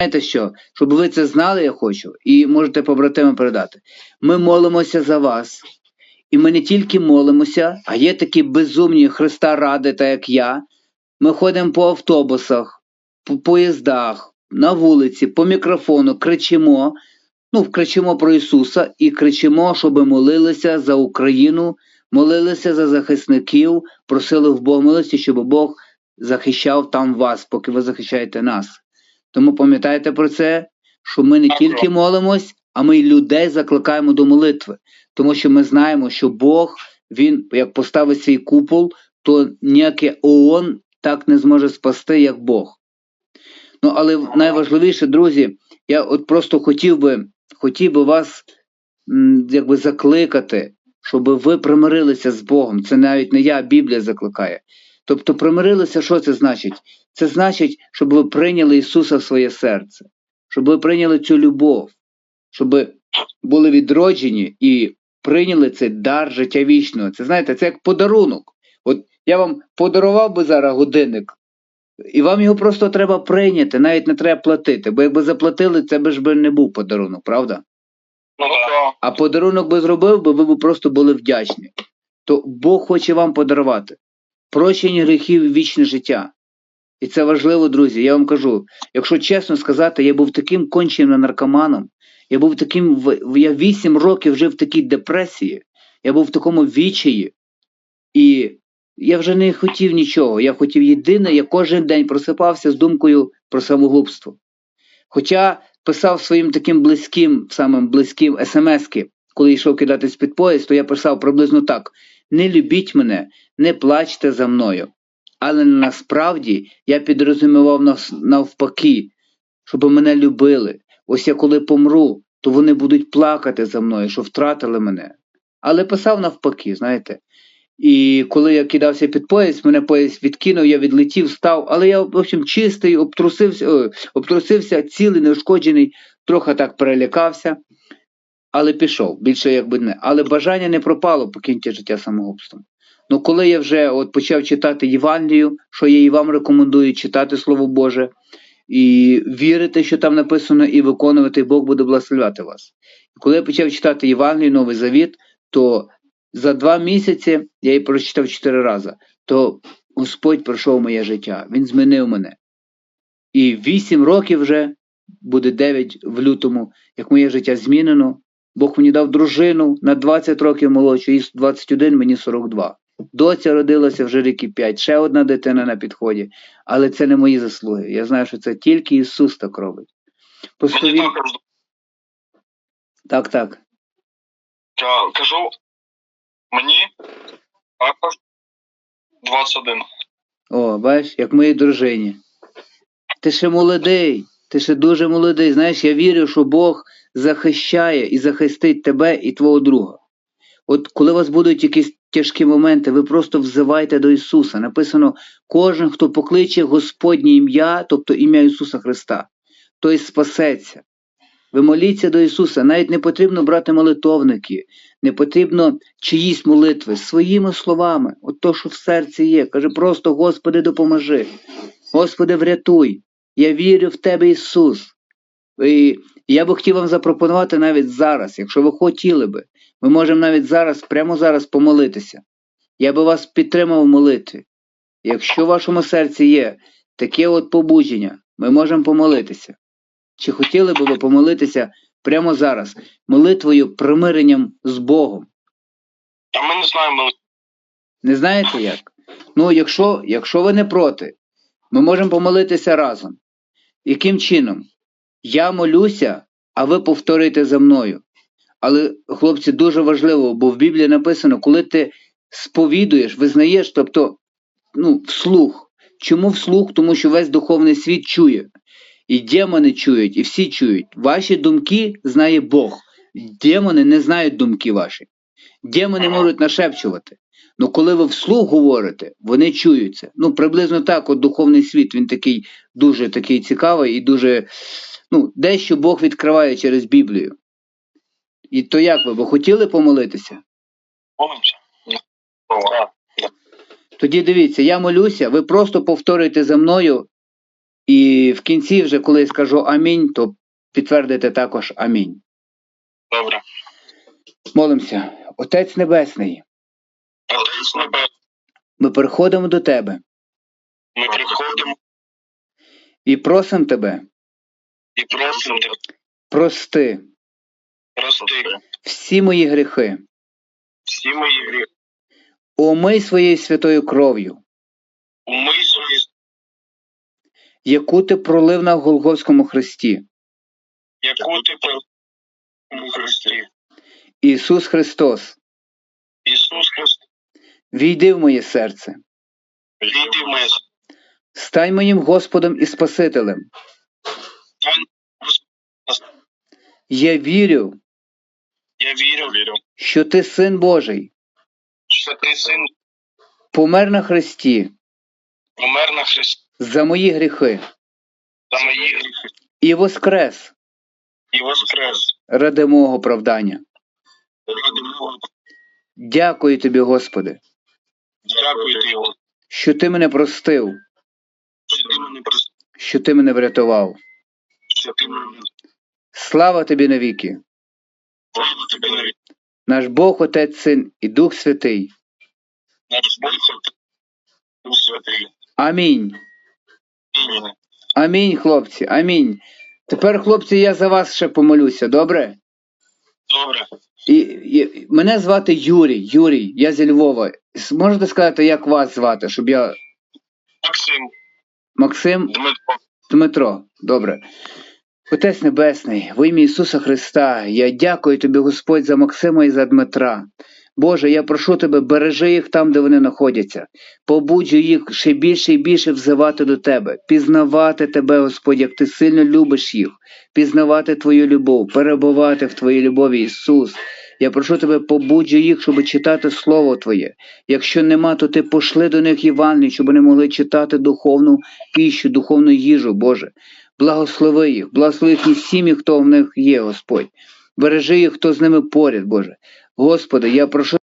знаєте що? Щоб ви це знали, я хочу, і можете побратимам передати. Ми молимося за вас. І ми не тільки молимося, а є такі безумні Христа ради, так як я. Ми ходимо по автобусах, по поїздах, на вулиці, по мікрофону, кричимо. Ну, кричимо про Ісуса і кричимо, щоб молилися за Україну, молилися за захисників, просили в Бога милості, щоб Бог захищав там вас, поки ви захищаєте нас. Тому пам'ятайте про це, що ми не тільки молимось, а ми й людей закликаємо до молитви. Тому що ми знаємо, що Бог, Він як поставить свій купол, то ніяке ООН так не зможе спасти, як Бог. Ну, але найважливіше, друзі, я от просто хотів би, хотів би вас якби закликати, щоб ви примирилися з Богом. Це навіть не я, Біблія закликає. Тобто, примирилися, що це значить? Це значить, щоб ви прийняли Ісуса в своє серце, щоб ви прийняли цю любов, щоб були відроджені і прийняли цей дар життя вічного. Це знаєте, це як подарунок. От я вам подарував би зараз годинник, і вам його просто треба прийняти, навіть не треба платити. Бо якби заплатили, це би ж би не був подарунок, правда? Ну. А подарунок би зробив, би ви б просто були вдячні. То Бог хоче вам подарувати прощення гріхів вічне життя. І це важливо, друзі. Я вам кажу, якщо чесно сказати, я був таким конченим наркоманом, я був таким, я вісім років жив в такій депресії, я був в такому відчаї, і я вже не хотів нічого. Я хотів єдине, я кожен день просипався з думкою про самогубство. Хоча писав своїм таким близьким, самим близьким смски, коли йшов кидатись під поїзд, то я писав приблизно так: не любіть мене, не плачте за мною. Але насправді я підрозумівав навпаки, щоб мене любили. Ось я коли помру, то вони будуть плакати за мною, що втратили мене. Але писав навпаки, знаєте. І коли я кидався під поїзд, мене поїзд відкинув, я відлетів, став, але я, в общем, чистий, обтрусився, о, обтрусився, цілий, неушкоджений, трохи так перелякався, але пішов, більше якби не. Але бажання не пропало покиньте життя самогубством. Ну, коли я вже от почав читати Євангелію, що я і вам рекомендую читати Слово Боже, і вірити, що там написано, і виконувати, Бог буде благословляти вас. І коли я почав читати Євангелію, Новий Завіт, то за два місяці я її прочитав чотири рази, то Господь пройшов моє життя, Він змінив мене. І вісім років вже буде дев'ять в лютому, як моє життя змінено. Бог мені дав дружину на 20 років молодшу, їй 21, мені 42. Доця родилася вже ріки 5, ще одна дитина на підході. Але це не мої заслуги. Я знаю, що це тільки Ісус так робить. Просто Мені також Так, так. я кажу, мені також 21. О, бачиш, як моїй дружині. Ти ще молодий, ти ще дуже молодий. Знаєш, я вірю, що Бог захищає і захистить тебе і твого друга. От коли у вас будуть якісь тяжкі моменти, ви просто взивайте до Ісуса. Написано: кожен, хто покличе Господнє ім'я, тобто ім'я Ісуса Христа, той спасеться. Ви моліться до Ісуса, навіть не потрібно брати молитовники, не потрібно чиїсь молитви своїми словами, от то, що в серці є. Каже, просто Господи, допоможи. Господи, врятуй. Я вірю в Тебе, Ісус. І я би хотів вам запропонувати навіть зараз, якщо ви хотіли би, ми можемо навіть зараз, прямо зараз помолитися. Я би вас підтримав в молитві. Якщо в вашому серці є таке от побудження, ми можемо помолитися. Чи хотіли би ви помолитися прямо зараз, молитвою примиренням з Богом? А ми не знаємо, Не знаєте як? Ну, якщо, якщо ви не проти, ми можемо помолитися разом. Яким чином? Я молюся, а ви повторюєте за мною. Але, хлопці, дуже важливо, бо в Біблії написано, коли ти сповідуєш, визнаєш, тобто ну, вслух. Чому вслух? Тому що весь духовний світ чує. І демони чують, і всі чують. Ваші думки знає Бог. Демони не знають думки ваші. Демони можуть нашепчувати. Ну коли ви вслух говорите, вони чуються. Ну, приблизно так, от духовний світ, він такий дуже такий цікавий і дуже. Ну, дещо Бог відкриває через Біблію. І то як ви? Ви хотіли помолитися? помните? Тоді дивіться, я молюся, ви просто повторюєте за мною І в кінці, вже коли я скажу амінь, то підтвердите також амінь. Добре. Молимося. Отець Небесний, Отець Небесний, ми приходимо до Тебе. Ми приходимо. І просимо Тебе, і просимо тебе. Прости прости. всі мої гріхи, всі мої гріхи. омий своєю святою кров'ю, Умий свої яку ти пролив на Голгофському хресті. яку ти про у Христі. Ісус Христос, Ісус Христос, війди в моє серце, війди в мене. стань моїм Господом і Спасителем. Я вірю, Я вірю, вірю, що ти син Божий, що ти син. Помер на хресті. Помер на Христі за мої гріхи. За мої гріхи. І воскрес. І воскрес. ради мого правдання. Дякую тобі, Господи, Дякую Тобі, Господи, що ти мене простив, що ти мене простив, що ти мене врятував. що ти мене Слава тобі навіки, Слава тобі навіть. наш Бог, Отець, Син і Дух Святий. Наш Бог Дух Святий. Амінь. Амінь, хлопці, амінь. Тепер, хлопці, я за вас ще помолюся, добре? Добре. І, і мене звати Юрій. Юрій, я зі Львова. Можете сказати, як вас звати, щоб я. Максим Максим Дмитро. Дмитро. Добре. Отець Небесний, в ім'я Ісуса Христа, я дякую тобі, Господь, за Максима і за Дмитра. Боже, я прошу тебе, бережи їх там, де вони знаходяться. Побуджуй їх ще більше і більше взивати до тебе, пізнавати тебе, Господь, як ти сильно любиш їх, пізнавати твою любов, перебувати в твоїй любові, Ісус. Я прошу тебе, побуджуй їх, щоб читати Слово Твоє. Якщо нема, то ти пошли до них Євангелію, щоб вони могли читати духовну піщу, духовну їжу, Боже. Благослови їх, благослови їхні сім'ї, хто в них є, Господь. Бережи їх, хто з ними поряд, Боже. Господи, я прошу